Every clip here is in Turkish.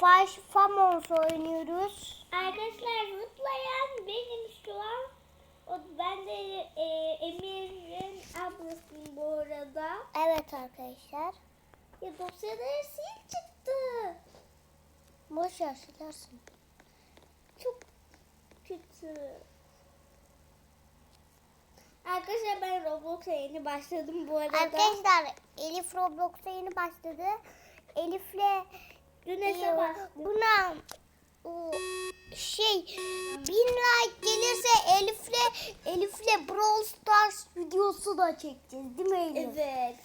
Five Famous oynuyoruz. Arkadaşlar zıplayan benim şu an. O, ben de e, Emir'in ablasıyım bu arada. Evet arkadaşlar. Ya dosyada sil çıktı. Boş ver silersin. Çok kötü. Arkadaşlar ben Roblox'a yeni başladım bu arada. Arkadaşlar Elif Roblox'a yeni başladı. Elif'le Dün e, hesap açtım. buna o, şey bin like gelirse Elif'le Elif'le Brawl Stars videosu da çekeceğiz değil mi Elif? Evet.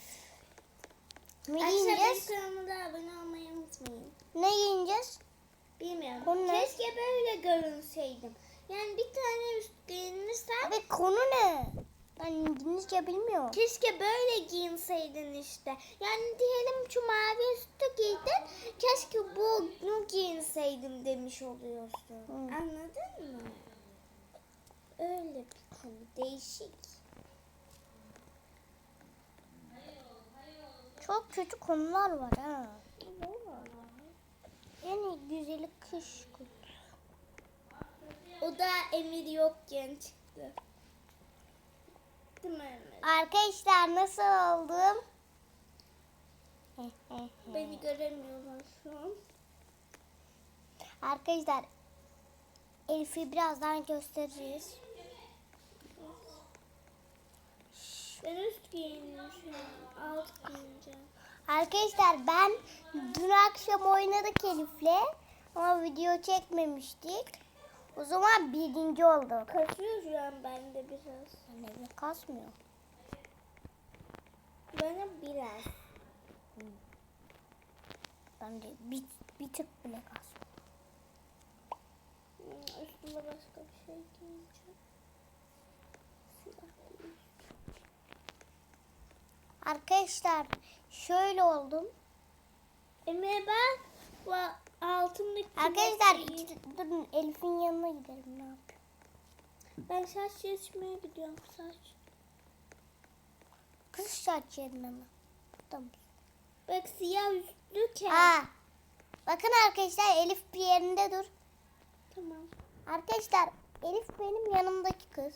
Ne Arkadaşlar kanalıma da abone olmayı unutmayın. Ne giyeceğiz? Bilmiyorum. Konu ne? Keşke böyle görünseydim. Yani bir tane üst giyinirsem Abi konu ne? Ben İngilizce bilmiyorum. keşke böyle giyinseydin işte. Yani diyelim şu mavi üstü giydin. Keşke bunu giyinseydim demiş oluyorsun. Hı. Anladın mı? Öyle bir konu. Değişik. Çok kötü konular var ha. Yani güzeli kış kutu. O da Emir yokken çıktı. Arkadaşlar nasıl oldum? Beni göremiyorlar şu an. Arkadaşlar Elif'i birazdan göstereceğiz. Ben üst giyindim şu an. Alt giyineceğim. Arkadaşlar ben dün akşam oynadık Elif'le ama video çekmemiştik. O zaman birinci olduk. Kasıyor şu an bende biraz. Yani kasmıyor. Bana biraz. Bence bir, bir tık bile kasmıyor. Hmm, Üstüme başka bir şey giyeceğim. Bir. Arkadaşlar şöyle oldum. Emre ben altındaki Arkadaşlar iki- durun Elif'in yanına gidelim ne yapıyor? ben saç kesmeye gidiyorum saç. Kız saç yerine mi? Tamam. Bak siyah üstlü kel. Aa, bakın arkadaşlar Elif bir yerinde dur. Tamam. Arkadaşlar Elif benim yanımdaki kız.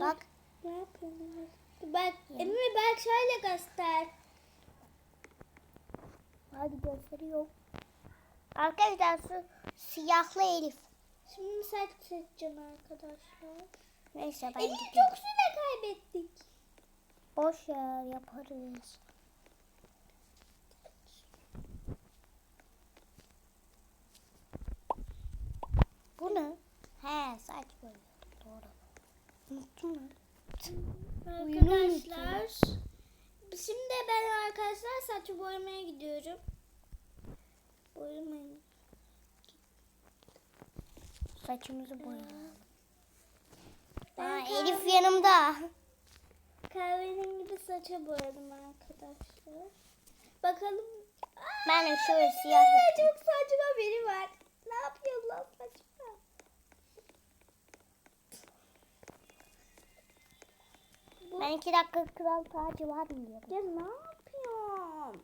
Bak Ne yapıyorsun? Bak Emre bak şöyle göster. hadi gösteriyorum. Arkadaşlar şu siyahlı Elif. Şimdi saç seçeceğim arkadaşlar. Neyse ben Elif gidiyorum. çok süre kaybettik. Boş ver yaparız. Bu ne? He saç boyu. Doğru. Unuttum lan. Oyunu Arkadaşlar. Şimdi ben arkadaşlar saçı boyamaya gidiyorum. Boyamayın. Saçımızı boyayalım. Aa, Elif yanımda. Kahverengi saça boyadım arkadaşlar. Bakalım. Aa, Ben de şöyle siyah. Çok saçma biri var. Ne yapıyor lan saçma? Ben iki dakika kral tacı var mı diyorum. Ya ne yapıyorsun?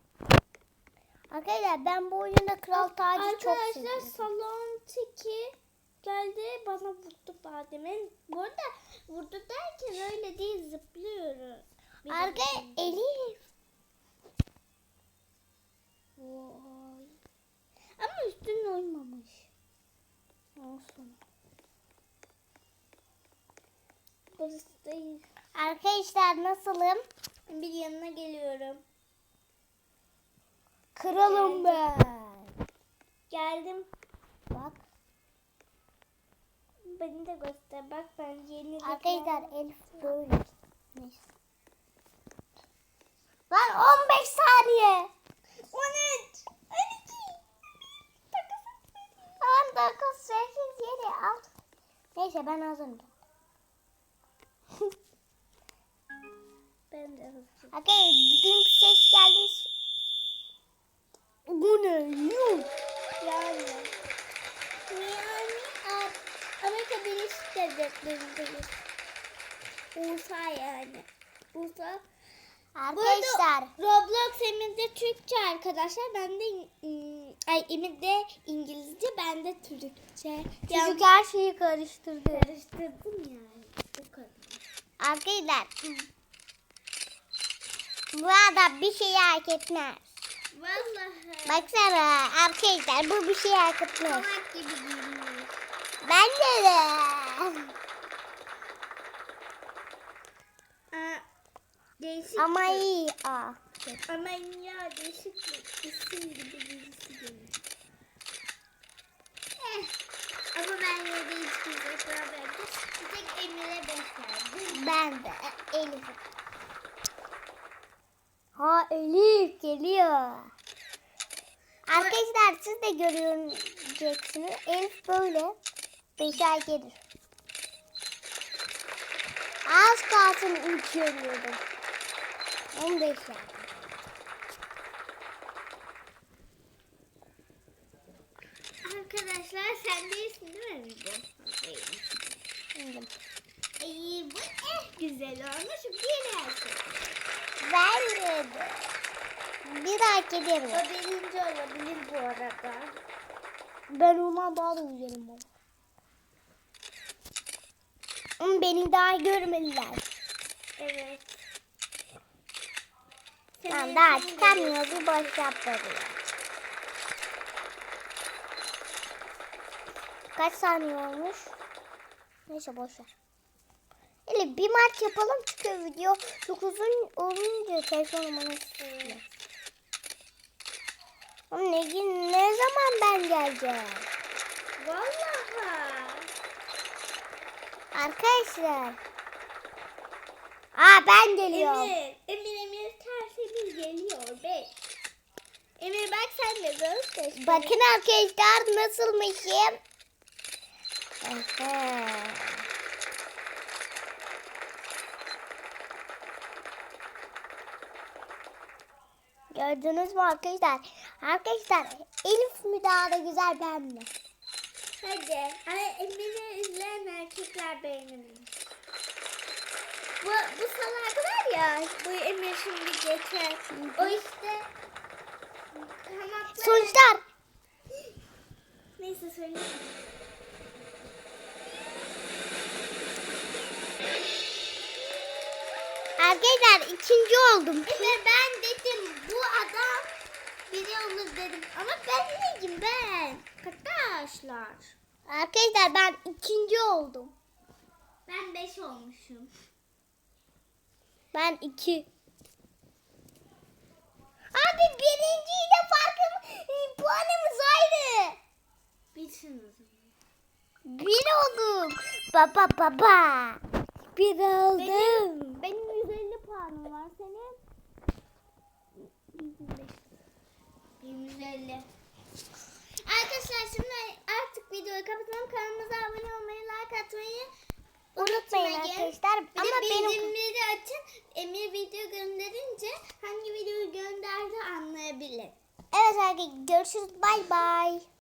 Arkadaşlar ben bu oyunda kral tacı çok Arkadaşlar seviyorum. salon tiki geldi bana vurdu bademin. Bu arada vurdu derken öyle değil de Arka. Elif. Vay. Ama üstüne uymamış. Olsun. Burası değil. Arkadaşlar nasılım? Bir yanına geliyorum. Kralım ben. Geldim. Bak. Beni de göster. Bak ben yeni Arkadaşlar. Elif böyle. Neyse. Lan 15 saniye. 13 12 10, 9, 8, 7, 6. Neyse ben hazırım. Ben de hızlı. Arkadaşlar dünkü ses geldi. Bu ne? Yuh. Yani. Yani Amerika Birleşik Devletleri'ndeyiz. USA yani. USA Arkadaşlar Roblox Emir'de Türkçe arkadaşlar. Ben de ay Emir'de İngilizce, ben de Türkçe. çocuk her şeyi karıştırdı. karıştırdım yani. O kadar. Arkadaşlar bu adam bir şey hak etmez. Vallahi. Baksana arkadaşlar bu bir şey hak etmez. Salak gibi giyiniyor. Bence de. Aa, değişik. Ama bir- iyi. Aa. Ama ya değişik bir isim gibi birisi geliyor. Eh. Ama ben yine de sıra verdim. Bir verdim. Ben de Elif. Ha Elif geliyor. Arkadaşlar siz de göreceksiniz. Elif böyle beş ay gelir. Az kalsın üç görüyordum. 15 ay. Arkadaşlar sen değilsin değil mi bu? Değilim. Bildim. Ay bu eh güzel olmuş. Bir erkek. Ben de. Bir hak ederim. O birinci olabilir bu arada. Ben ona daha da güzelim baba. Ama beni daha görmediler. Evet. Tamam daha çıkamıyor bir boş yapmadı. Kaç saniye olmuş? Neyse boş ver. Öyle bir maç yapalım çünkü video çok uzun olunca telefon bana sıkıyor. Oğlum ne, ne zaman ben geleceğim? Vallahi. Arkadaşlar. Aa ben geliyorum. Emir, Emir, Emir ters Emir geliyor. Beş. Emir bak sen de göster. Bakın arkadaşlar nasılmışım. Aha. Gördünüz mü arkadaşlar? Arkadaşlar Elif mi daha da güzel ben mi? Hadi. Ay Emir'i izleyen erkekler beğenilir. Bu, bu salak var ya. Bu Emir şimdi geçer. O işte. Hamakları... Sonuçlar. Neyse söyle. Arkadaşlar ikinci oldum. Ve ben adam dedim. Ama ben neyim ben? Arkadaşlar. Arkadaşlar ben ikinci oldum. Ben beş olmuşum. Ben iki. Abi birinciyle farkım e, puanımız aynı. Bilsin o zaman. Bir oldum. Baba baba. Bir oldum. Benim, benim 150 puanım var senin. 150. Arkadaşlar şimdi artık videoyu kapatalım. Kanalımıza abone olmayı, like atmayı Unutmayın arkadaşlar. Bir Ama de benim bildirimleri açın. Emir video gönderince hangi videoyu gönderdi anlayabilir. Evet arkadaşlar görüşürüz. Bay bay.